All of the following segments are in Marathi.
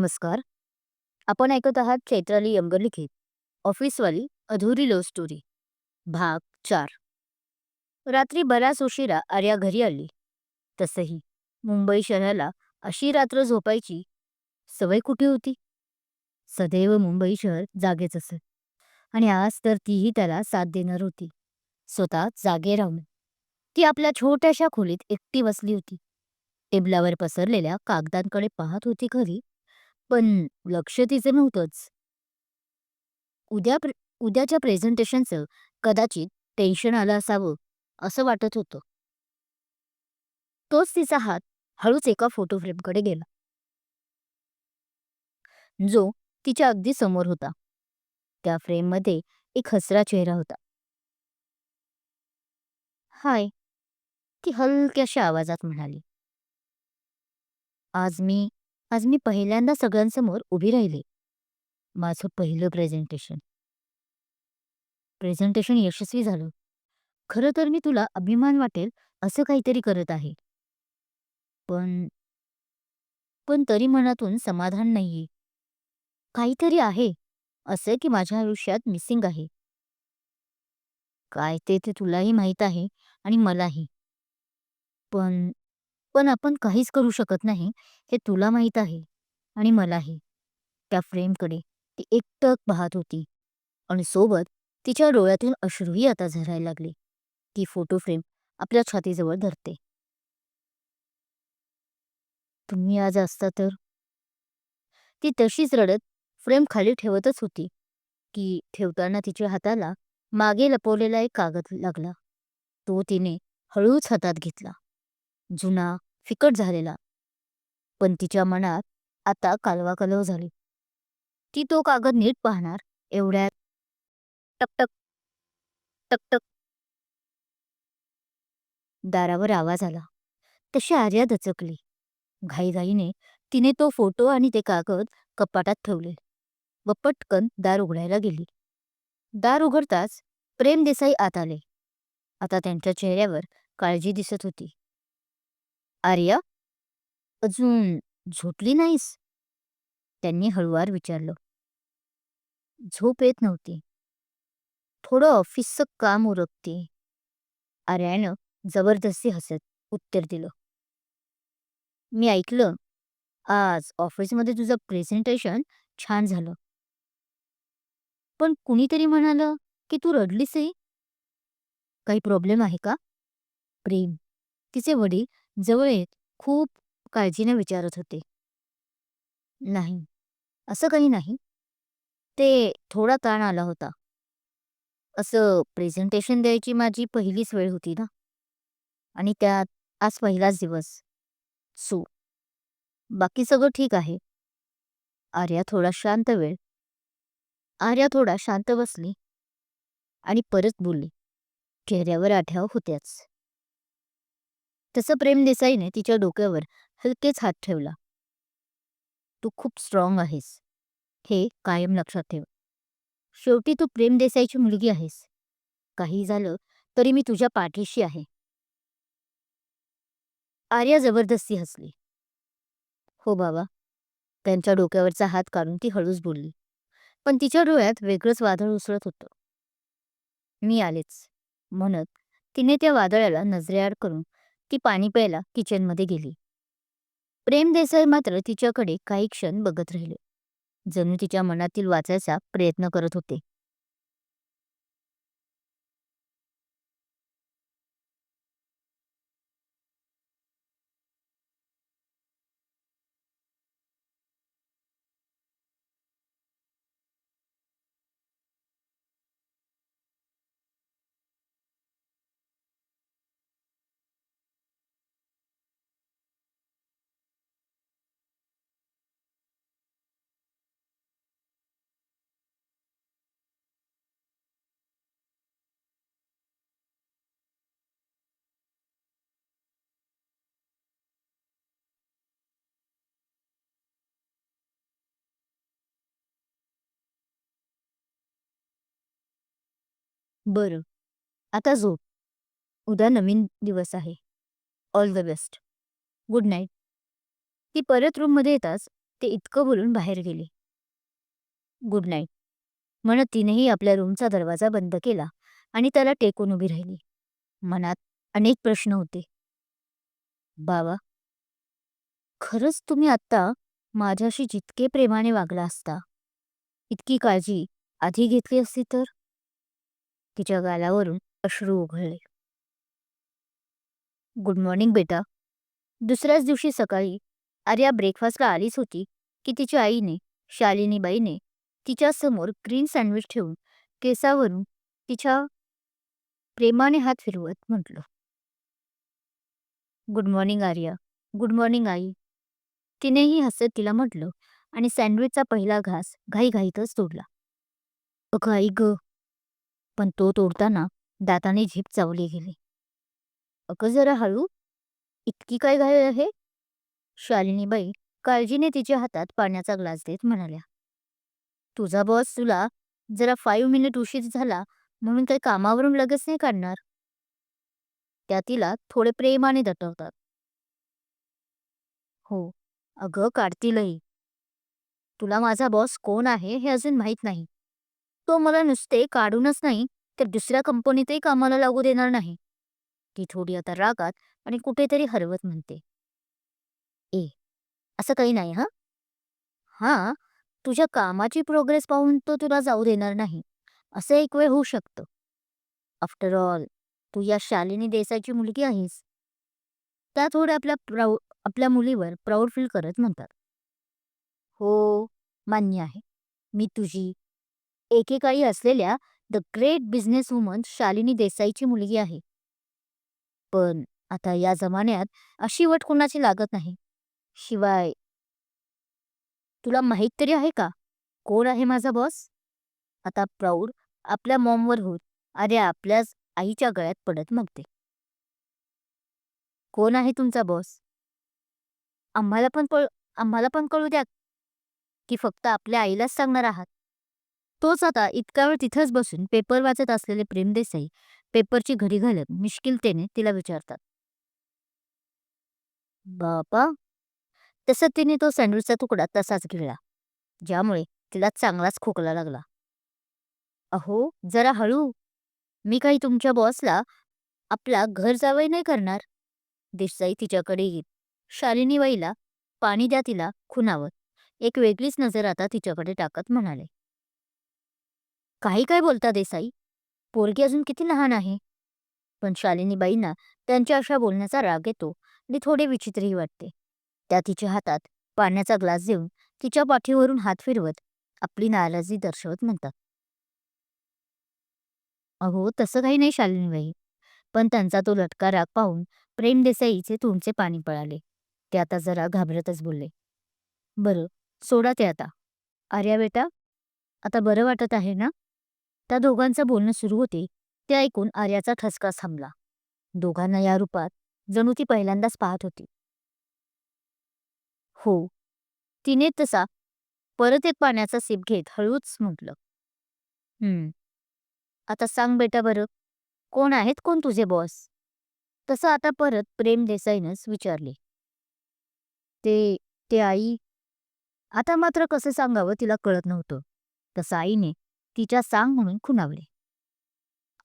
नमस्कार. आपण ऐकत आहात चैत्राली यमगर लिखित ऑफिसवाली अधुरी लव्ह स्टोरी भाग चार. रात्री बराच उशिरा आर्या घरी आली. तसही मुंबई शहराला अशी रात्र झोपायची सवय कुठे होती? सदैव मुंबई शहर जागेच असे आणि आज तर तीही त्याला साथ देणार होती. स्वतः जागे राहून. ती आपल्या छोट्याशा खोलीत एकटी बसली होती. टेबलावर पसरलेल्या कागदांकडे पाहत होती खरी पण लक्ष तिचं नव्हतंच. उद्या प्रे उद्याच्या प्रेझेंटेशनचं कदाचित टेन्शन आलं असावं असं वाटत होतं. तोच तिचा हात हळूच एका फोटो फ्रेमकडे गेला. जो तिच्या अगदी समोर होता. त्या फ्रेममध्ये एक हसरा चेहरा होता. हाय ती हलक्याशा आवाजात म्हणाली. आज मी आज मी पहिल्यांदा सगळ्यांसमोर उभी राहिले. माझं पहिलं प्रेझेंटेशन प्रेझेंटेशन यशस्वी झालं. खरं तर मी तुला अभिमान वाटेल असं काहीतरी करत आहे. पण पण तरी मनातून समाधान नाहीये. काहीतरी आहे असं की माझ्या आयुष्यात मिसिंग आहे. काय ते ते तुलाही माहीत आहे आणि मलाही. पण पण आपण काहीच करू शकत नाही हे तुला माहीत आहे आणि मलाही. त्या फ्रेमकडे ती एकटक पाहत होती आणि सोबत तिच्या डोळ्यातून अश्रूही आता झरायला लागले. ती फोटो फ्रेम आपल्या छातीजवळ धरते. तुम्ही आज असता तर? ती तशीच रडत फ्रेम खाली ठेवतच होती की ठेवताना तिच्या हाताला मागे लपवलेला एक कागद लागला. तो तिने हळूच हातात घेतला. जुना फिकट झालेला. पण तिच्या मनात आता कालवा कलव झाली. ती तो कागद नीट पाहणार एवढ्यात टकटक टकटक दारावर आवाज आला. तशी आर्या दचकली. घाईघाईने तिने तो फोटो आणि ते कागद कपाटात ठेवले व पटकन दार उघडायला गेली. दार उघडताच प्रेम देसाई आत आले. आता त्यांच्या चेहऱ्यावर काळजी दिसत होती. आर्य अजून झोपली नाहीस? त्यांनी हळुवार विचारलं. झोप येत नव्हती. थोडं ऑफिसचं काम उरकते. आर्यानं जबरदस्ती हसत उत्तर दिलं. मी ऐकलं आज ऑफिसमध्ये तुझं प्रेझेंटेशन छान झालं. पण कुणीतरी म्हणालं की तू रडलीस काही प्रॉब्लेम आहे का? प्रेम तिचे वडील जवळ येत खूप काळजीने विचारत होते. नाही असं काही नाही. ते थोडा ताण आला होता. असं प्रेझेंटेशन द्यायची माझी पहिलीच वेळ होती ना? आणि त्यात आज पहिलाच दिवस. सो बाकी सगळं ठीक आहे. आर्या थोडा शांत वेळ. आर्या थोडा शांत बसली आणि परत बोलली चेहऱ्यावर आठ्याव होत्याच. तसं प्रेम देसाईने तिच्या डोक्यावर हलकेच हात ठेवला. तू खूप स्ट्रॉंग आहेस. हे कायम लक्षात ठेव. शेवटी तू प्रेम देसाईची मुलगी आहेस. काही झालं तरी मी तुझ्या पाठीशी आहे. आर्या जबरदस्ती हसली. हो बाबा. त्यांच्या डोक्यावरचा हात काढून ती हळूच बोलली. पण तिच्या डोळ्यात वेगळंच वादळ उसळत होतं. मी आलेच म्हणत तिने त्या वादळाला नजरेआड करून ती पाणी प्यायला किचनमध्ये गेली. प्रेम देसाई मात्र तिच्याकडे काही क्षण बघत राहिले. जणू तिच्या मनातील वाचायचा प्रयत्न करत होते. बरं. आता झोप. उद्या नवीन दिवस आहे. All the best good night ती परत रूममध्ये येताच ते इतकं बोलून बाहेर गेले. गुड नाईट म्हणत तिनेही आपल्या रूमचा दरवाजा बंद केला आणि त्याला टेकून उभी राहिली. मनात अनेक प्रश्न होते. बाबा खरंच तुम्ही आत्ता माझ्याशी जितके प्रेमाने वागला असता इतकी काळजी आधी घेतली असती तर? तिच्या गालावरून अश्रू उघळले गुड मॉर्निंग बेटा. दुसऱ्याच दिवशी सकाळी आर्या ब्रेकफास्टला आलीच होती की तिच्या आईने शालिनीबाईने तिच्या समोर ग्रीन सँडविच ठेवून केसावरून तिच्या प्रेमाने हात फिरवत म्हटलं. Good morning Arya. Good morning आई. तिनेही हसत तिला म्हटलं आणि सँडविचचा पहिला घास घाईघाईतच तोडला. अगं आई ग पण तो तोडताना दाताने झीप चावली गेली. अगं जरा हळू. इतकी काय घाई आहे? शालिनीबाई काळजीने तिच्या हातात पाण्याचा ग्लास देत म्हणाल्या. तुझा बॉस तुला जरा फाईव्ह मिनिट उशीर झाला म्हणून काही कामावरून लगेच नाही काढणार. त्या तिला थोडे प्रेमाने दटवतात. हो अगं काढतीलही. तुला माझा बॉस कोण आहे हे अजून माहीत नाही. तो मला नुसते काढूनच नाही तर दुसऱ्या कंपनीतही कामाला लागू देणार नाही. ती थोडी आता रागात आणि कुठेतरी हरवत म्हणते. ए असं काही नाही हा? हा तुझ्या कामाची प्रोग्रेस पाहून तो तुला जाऊ देणार नाही. असं एक वेळ होऊ शकतं. आफ्टर ऑल तू या शालिनी देसाईची मुलगी आहेस. त्या थोड्या आपल्या प्राऊ आपल्या मुलीवर प्राऊड फील करत म्हणतात. हो मान्य आहे. मी तुझी एकेकाळी असलेल्या the great business woman Shalini देसाईची मुलगी आहे. पण आता या जमान्यात अशी वट कुणाची लागत नाही. शिवाय तुला माहीत तरी आहे का? कोण आहे माझा बॉस आता प्राऊड आपल्या मॉमवर होत अरे आपल्याच आईच्या गळ्यात पडत मागते. कोण आहे तुमचा बॉस आम्हाला पण आम्हाला पण कळू द्या की फक्त आपल्या आईलाच सांगणार आहात. तोच आता इतका वेळ तिथंच बसून पेपर वाचत असलेले प्रेम देसाई पेपरची घडी घालत मिश्किलतेने तिला विचारतात. बापा तसं तिने तो सँडविचचा तुकडा तसाच गिळला ज्यामुळे तिला चांगलाच खोकला लागला. अहो जरा हळू. मी काही तुमच्या बॉसला आपला घर जावई नाही करणार. देसाई तिच्याकडे येत शालिनीबाईला पाणी द्या तिला खुनावत. एक वेगळीच नजर आता तिच्याकडे टाकत म्हणाले. काही काय बोलता देसाई? पोरगी अजून किती लहान आहे? पण शालिनीबाईंना त्यांच्या अशा बोलण्याचा राग येतो आणि थोडे विचित्रही वाटते. त्या तिच्या हातात पाण्याचा ग्लास देऊन तिच्या पाठीवरून हात फिरवत आपली नाराजी दर्शवत म्हणतात. अहो तसं काही नाही शालिनीबाई पण त्यांचा तो लटका राग पाहून प्रेम देसाईचे तुमचे पाणी पळाले. ते आता जरा घाबरतच बोलले. बरं सोडा ते आता. आर्या बेटा आता बरं वाटत आहे ना? त्या दोघांचं बोलणं सुरू होते ते ऐकून आर्याचा ठसका थांबला. दोघांना या रूपात जणू ती पहिल्यांदाच पाहत होती. हो तिने तसा परत एक पाण्याचा सिप घेत हळूच म्हटलं. हम्म आता सांग बेटा बरं कोण आहेत कोण तुझे बॉस तसं आता परत प्रेम देसाईनंच विचारले. ते ते आई आता मात्र कसं सांगावं तिला कळत नव्हतं. तसं आईने तिच्या सांग म्हणून खुणावले.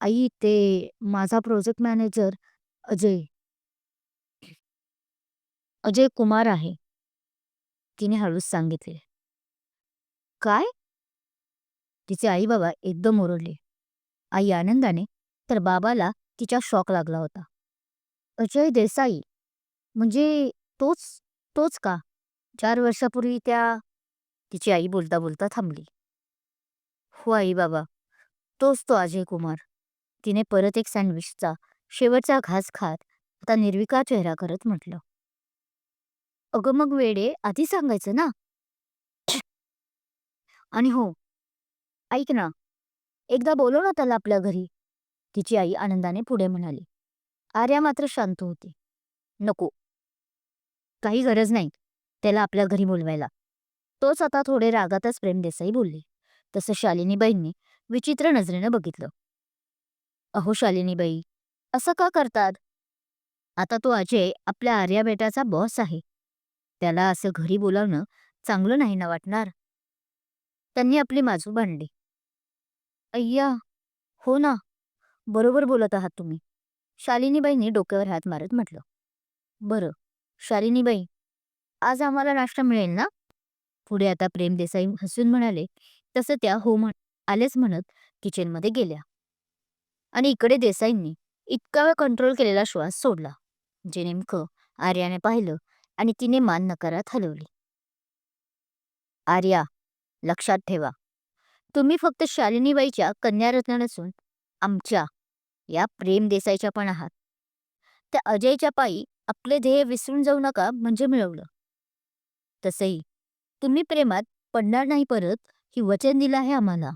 आई ते माझा प्रोजेक्ट मॅनेजर अजय. अजय कुमार आहे. तिने हळूच सांगितले. काय? तिचे आई बाबा एकदम ओरडले. आई आनंदाने तर बाबाला तिच्या शॉक लागला होता. अजय देसाई? म्हणजे तोच तोच का? चार वर्षापूर्वी त्या तिची आई बोलता बोलता थांबली. हो आई बाबा. तोच तो अजय कुमार. तिने परत एक सँडविचचा शेवटचा घास खात आता निर्विकार चेहरा करत म्हटलं. अगं मग वेडे आधी सांगायचं ना? आणि हो. ऐक ना. एकदा बोलव ना त्याला आपल्या घरी. तिची आई आनंदाने पुढे म्हणाली. आर्या मात्र शांत होती. नको. काही गरज नाही. त्याला आपल्या घरी बोलवायला. तोच आता थोडे रागातच प्रेम देसाई बोलले. तसं शालिनीबाईंनी विचित्र नजरेनं बघितलं. अहो शालिनीबाई असं का करतात? आता तो अजय आपल्या आर्या बेटाचा बॉस आहे. त्याला असं घरी बोलावणं चांगलं नाही ना वाटणार? त्यांनी आपली बाजू मांडली अय्या हो ना. बरोबर बोलत आहात तुम्ही. शालिनीबाईंनी डोक्यावर हात मारत म्हटलं. बरं शालिनीबाई आज आम्हाला नाश्ता मिळेल ना? पुढे आता प्रेम देसाई हसून म्हणाले तसं त्या हो म्हण आलेच म्हणत किचनमध्ये गेल्या. आणि इकडे देसाईंनी इतका वेळ कंट्रोल केलेला श्वास सोडला जे नेमकं आर्याने पाहिलं आणि तिने मान नकारात हलवली. आर्या लक्षात ठेवा तुम्ही फक्त शालिनीबाईच्या कन्यारत्न नसून आमच्या या प्रेम देसाईच्या पण आहात. त्या अजयच्या पायी आपले ध्येय विसरून जाऊ नका म्हणजे मिळवलं. तसंही तुम्ही प्रेमात पडणार नाही परत ही वचन दिलं आहे आम्हाला.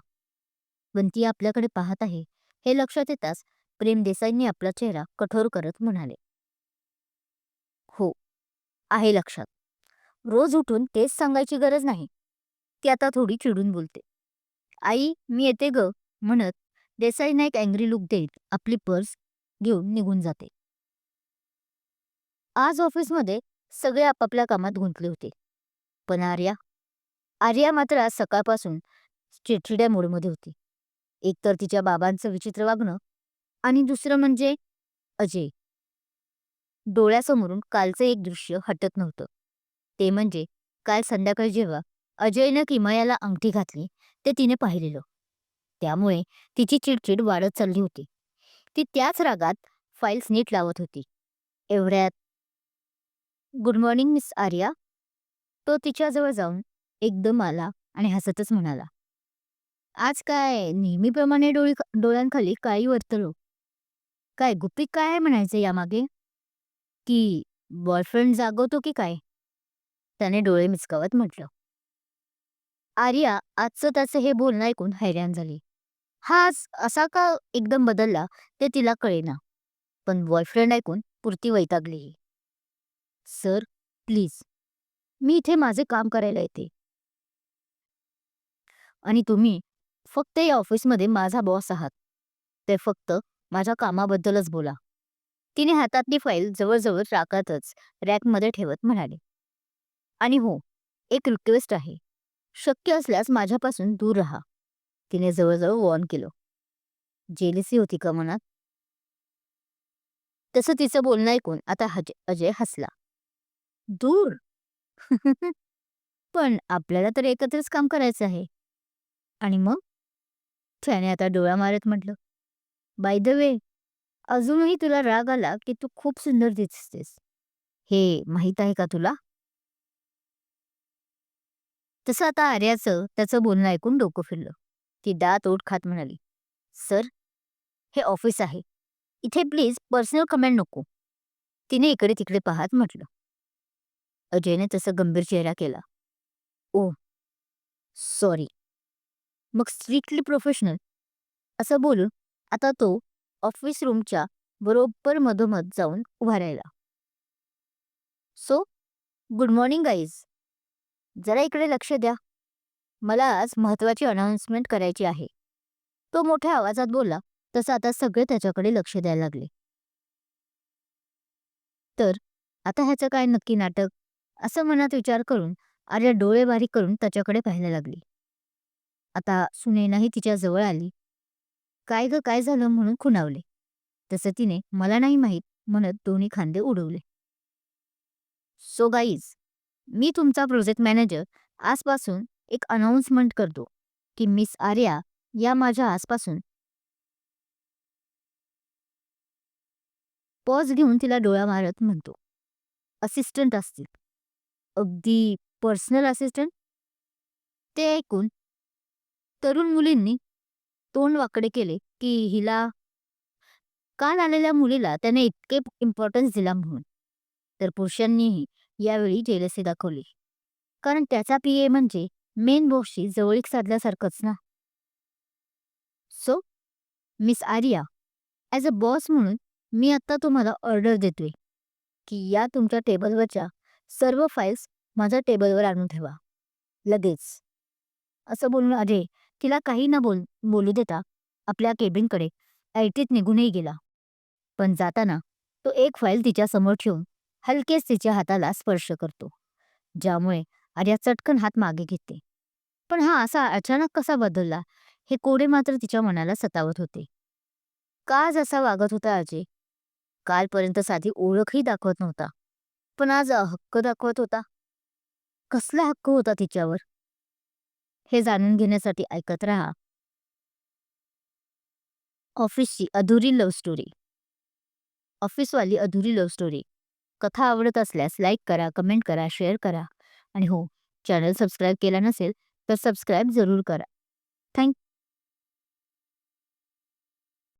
पण ती आपल्याकडे पाहत आहे. हे लक्षात येताच प्रेम देसाईंनी आपला चेहरा कठोर करत म्हणाले. हो आहे लक्षात. रोज उठून तेच सांगायची गरज नाही. ती आता थोडी चिडून बोलते. आई मी येते ग म्हणत देसाईंना एक अँग्री लुक देत आपली पर्स घेऊन निघून जाते. आज ऑफिसमध्ये सगळे आपापल्या कामात गुंतले होते. पण आर्या आर्या मात्र आज सकाळपासून चिडचिड्या मूडमध्ये होती. एकतर तिच्या बाबांचं विचित्र वागणं आणि दुसरं म्हणजे अजय. डोळ्यासमोरून कालचं एक दृश्य हटत नव्हतं. ते म्हणजे काल संध्याकाळी जेव्हा अजयनं किमयाला अंगठी घातली ते तिने पाहिलेलं. त्यामुळे तिची चिडचिड वाढत चालली होती. ती त्याच रागात फाईल्स नीट लावत होती. एवढ्यात गुड मॉर्निंग मिस आर्या. तो तिच्याजवळ जाऊन एकदम आला आणि हसतच म्हणाला आज काय नेहमीप्रमाणे डोळी डोळ्यांखाली काही वर्तलो? काय गुपित काय आहे म्हणायचं यामागे? की बॉयफ्रेंड जागवतो की काय? त्याने डोळे मिचकावत म्हटलं. आर्या आजचं त्याचं हे बोलणं ऐकून हैराण झाली. हा आज असा का एकदम बदलला ते तिला कळेना. पण बॉयफ्रेंड ऐकून पुरती वैतागली सर प्लीज. मी इथे माझे काम करायला येते. आणि तुम्ही फक्त या ऑफिसमध्ये माझा बॉस आहात. ते फक्त माझ्या कामाबद्दलच बोला. तिने हातातली फाईल जवळजवळ राखातच रॅकमध्ये ठेवत म्हणाले. आणि हो एक रिक्वेस्ट आहे. शक्य असल्यास माझ्यापासून दूर राहा. तिने जवळजवळ वॉर्न केलं. जेलिसी होती का मनात? तसं तिचं बोलणं ऐकून आता हज अजय हसला. दूर? पण आपल्याला तर एकत्रच काम करायचं आहे. आणि मग? त्याने आता डोळा मारत म्हटलं बाय द वे अजूनही तुला राग आला की तू खूप सुंदर दिसतेस. हे माहीत आहे का तुला? तसं आता आर्याचं त्याचं बोलणं ऐकून डोकं फिरलं. ती दात ओठ खात म्हणाली सर हे ऑफिस आहे. इथे प्लीज पर्सनल कमेंट नको. तिने इकडे तिकडे पाहत म्हटलं. अजयने तसं गंभीर चेहरा केला. Oh sorry. मग स्ट्रिक्टली प्रोफेशनल. असं बोलून आता तो ऑफिस रूमच्या बरोबर मधोमध जाऊन उभा राहिला. So good morning guys. जरा इकडे लक्ष द्या. मला आज महत्त्वाची अनाउन्समेंट करायची आहे. तो मोठ्या आवाजात बोलला तसं आता सगळे त्याच्याकडे लक्ष द्यायला लागले. तर आता ह्याचं काय नक्की नाटक? असं मनात विचार करून आर्या डोळे बारीक करून त्याच्याकडे पाहायला लागली. आता सुनेनाही तिच्या जवळ आली. काय ग काय झालं? म्हणून खुणावले. तसं तिने मला नाही माहीत म्हणत दोन्ही खांदे उडवले. सो गाईज मी तुमचा प्रोजेक्ट मॅनेजर आजपासून एक अनाऊन्समेंट करतो की मिस आर्या या माझ्या आजपासून. पॉज घेऊन तिला डोळा मारत म्हणतो. असिस्टंट असतील. अगदी पर्सनल असिस्टंट ते ऐकून तरुण मुलींनी तोंड वाकडे केले की हिला काल आलेल्या मुलीला त्याने इतके इम्पॉर्टन्स दिला म्हणून? तर पुरुषांनीही यावेळी जेलसी दाखवली. कारण त्याचा पीए म्हणजे मेन बॉसशी जवळीक साधल्यासारखंच ना? So miss Arya as a boss म्हणून मी आत्ता तुम्हाला ऑर्डर देतोय की या तुमच्या टेबलवरच्या सर्व फाईल्स माझ्या टेबलवर आणून ठेवा. लगेच. असं बोलून अजय तिला काही न बोल बोलू देता आपल्या केबिनकडे ऐटीत निघूनही गेला. पण जाताना तो एक फाईल तिच्या समोर ठेवून हलकेच तिच्या हाताला स्पर्श करतो ज्यामुळे आर्या चटकन हात मागे घेते. पण हा असा अचानक कसा बदलला हे कोडे मात्र तिच्या मनाला सतावत होते. का जसा वागत होता अजय कालपर्यंत साधी ओळखही दाखवत नव्हता पण आज हक्क दाखवत होता. कसला हक्क होता तिच्यावर? हे जाणून घेण्यासाठी ऐकत राहा. ऑफिसची अधुरी लव्ह स्टोरी ऑफिसवाली अधुरी लव्ह स्टोरी कथा आवडत असल्यास लाईक करा कमेंट करा शेअर करा. आणि हो चॅनल सबस्क्राईब केला नसेल तर सबस्क्राईब जरूर करा. थँक्यू